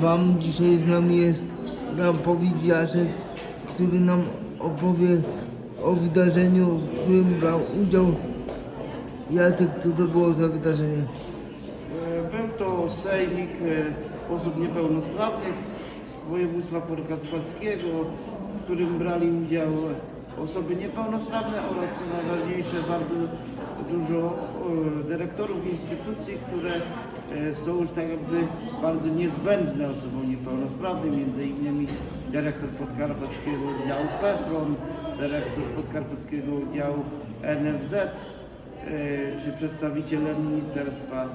Wam dzisiaj z nami jest Rampowicz Jacek, który nam opowie o wydarzeniu, w którym brał udział. Jacek, co to było za wydarzenie? E, Był to sejmik e, osób niepełnosprawnych województwa podkarpackiego, w którym brali udział osoby niepełnosprawne oraz co najważniejsze bardzo dużo e, dyrektorów instytucji, które e, są już tak jakby bardzo niezbędne osobom niepełnosprawnym, między innymi dyrektor podkarpackiego oddziału PEFRON, dyrektor podkarpackiego oddziału NFZ, e, czy przedstawicielem ministerstwa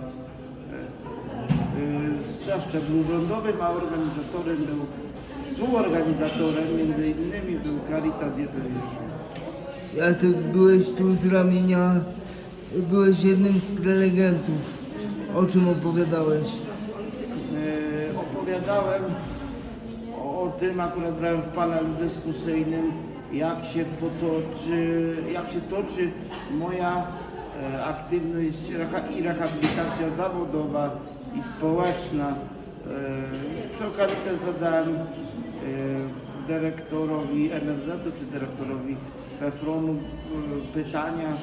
na szczeblu rządowym, a organizatorem był, współorganizatorem między innymi był Caritas Diecezji Rzeszowskiej. Jacek, byłeś tu z ramienia, byłeś jednym z prelegentów. O czym opowiadałeś? Y, Opowiadałem o, o tym, akurat brałem w panelu dyskusyjnym, jak się potoczy, jak się toczy moja e, aktywność reha- i rehabilitacja zawodowa i społeczna. E, Przy okazji też zadałem e, dyrektorowi NFZ-u czy dyrektorowi PFRON-u e, pytania,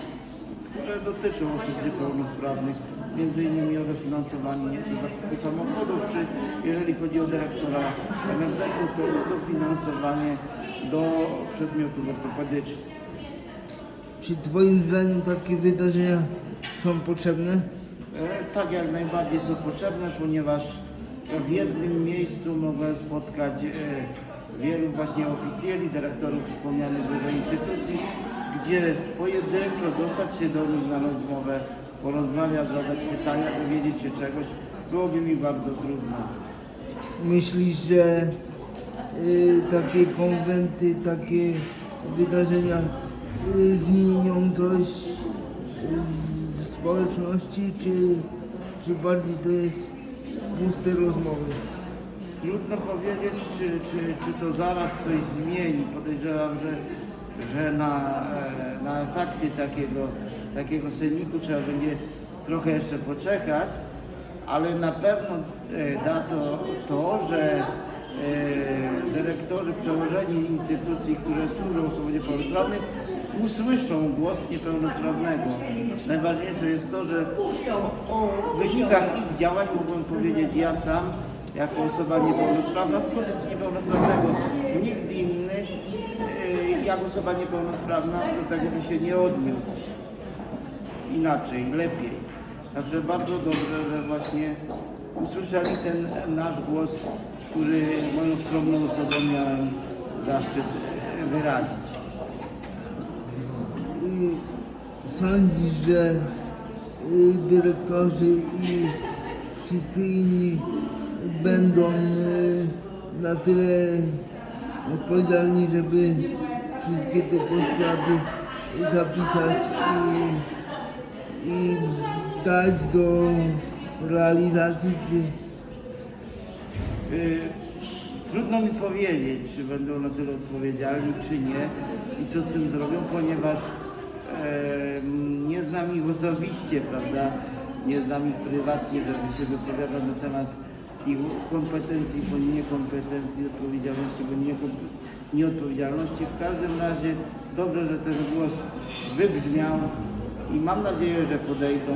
które dotyczą osób niepełnosprawnych, między innymi o dofinansowanie do zakupu samochodów, czy jeżeli chodzi o dyrektora NFZ-u, to o dofinansowanie do przedmiotów ortopedycznych. Czy Twoim zdaniem takie wydarzenia są potrzebne? E, Tak jak najbardziej są potrzebne, ponieważ w jednym miejscu mogę spotkać e, wielu właśnie oficjeli, dyrektorów wspomnianych wyżej instytucji, gdzie pojedynczo dostać się do nich na rozmowę, porozmawiać, zadać pytania, dowiedzieć się czegoś, byłoby mi bardzo trudno. Myślisz, że y, takie konwenty, takie wydarzenia y, zmienią coś w społeczności, czy, czy bardziej to jest puste rozmowy? Trudno powiedzieć, czy, czy, czy to zaraz coś zmieni. Podejrzewam, że, że na, e, na efekty takiego, takiego sejmiku trzeba będzie trochę jeszcze poczekać, ale na pewno e, da to, to że dyrektorzy, przełożeni instytucji, które służą osobom niepełnosprawnym, usłyszą głos niepełnosprawnego. Najważniejsze jest to, że o, o wynikach ich działań mogłem powiedzieć ja sam, jako osoba niepełnosprawna z pozycji niepełnosprawnego. Nikt inny, e, jak osoba niepełnosprawna, do tego by się nie odniósł inaczej, lepiej. Także bardzo dobrze, że właśnie usłyszeli ten nasz głos, który moją skromną osobą miałem zaszczyt e, wyrazić. I sądzisz, że y, dyrektorzy i wszyscy inni będą y, na tyle odpowiedzialni, żeby wszystkie te postulaty zapisać i, i dać do realizacji, Y, Trudno mi powiedzieć, czy będą na tyle odpowiedzialni, czy nie i co z tym zrobią, ponieważ nie znam ich osobiście, prawda? Nie znam ich prywatnie, żeby się wypowiadać na temat ich kompetencji, bądź niekompetencji, odpowiedzialności, bądź nieodpowiedzialności. W każdym razie dobrze, że ten głos wybrzmiał i mam nadzieję, że podejdą.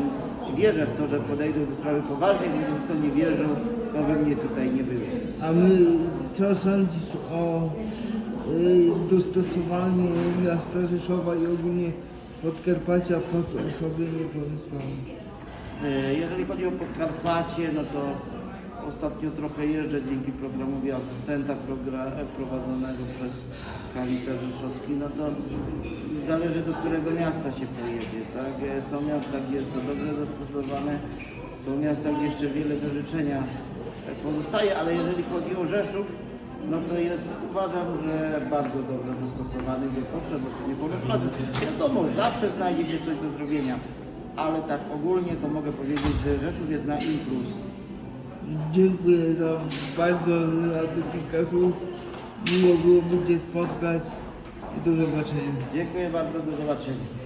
Wierzę w to, że podejdą do sprawy poważnie, gdybym w to nie wierzył, to by mnie tutaj nie było. A my, co sądzisz o y, dostosowaniu miasta Rzeszowa i ogólnie Podkarpacia pod osoby niepełnosprawne? E, Jeżeli chodzi o Podkarpacie, no to ostatnio trochę jeżdżę dzięki programowi asystenta prowadzonego przez Caritas Rzeszowski, no to zależy do którego miasta się pojedzie, tak? E, Są miasta, gdzie jest to dobrze dostosowane, są miasta, gdzie jeszcze wiele do życzenia pozostaje, ale jeżeli chodzi o Rzeszów, no to jest, uważam, że bardzo dobrze dostosowany do potrzeb osób niepełnosprawnych. Wiadomo, zawsze znajdzie się coś do zrobienia, ale tak ogólnie to mogę powiedzieć, że Rzeszów jest na impuls. Dziękuję za bardzo za te kilka słów. Miło byłoby Cię spotkać i do zobaczenia. Dziękuję bardzo, do zobaczenia.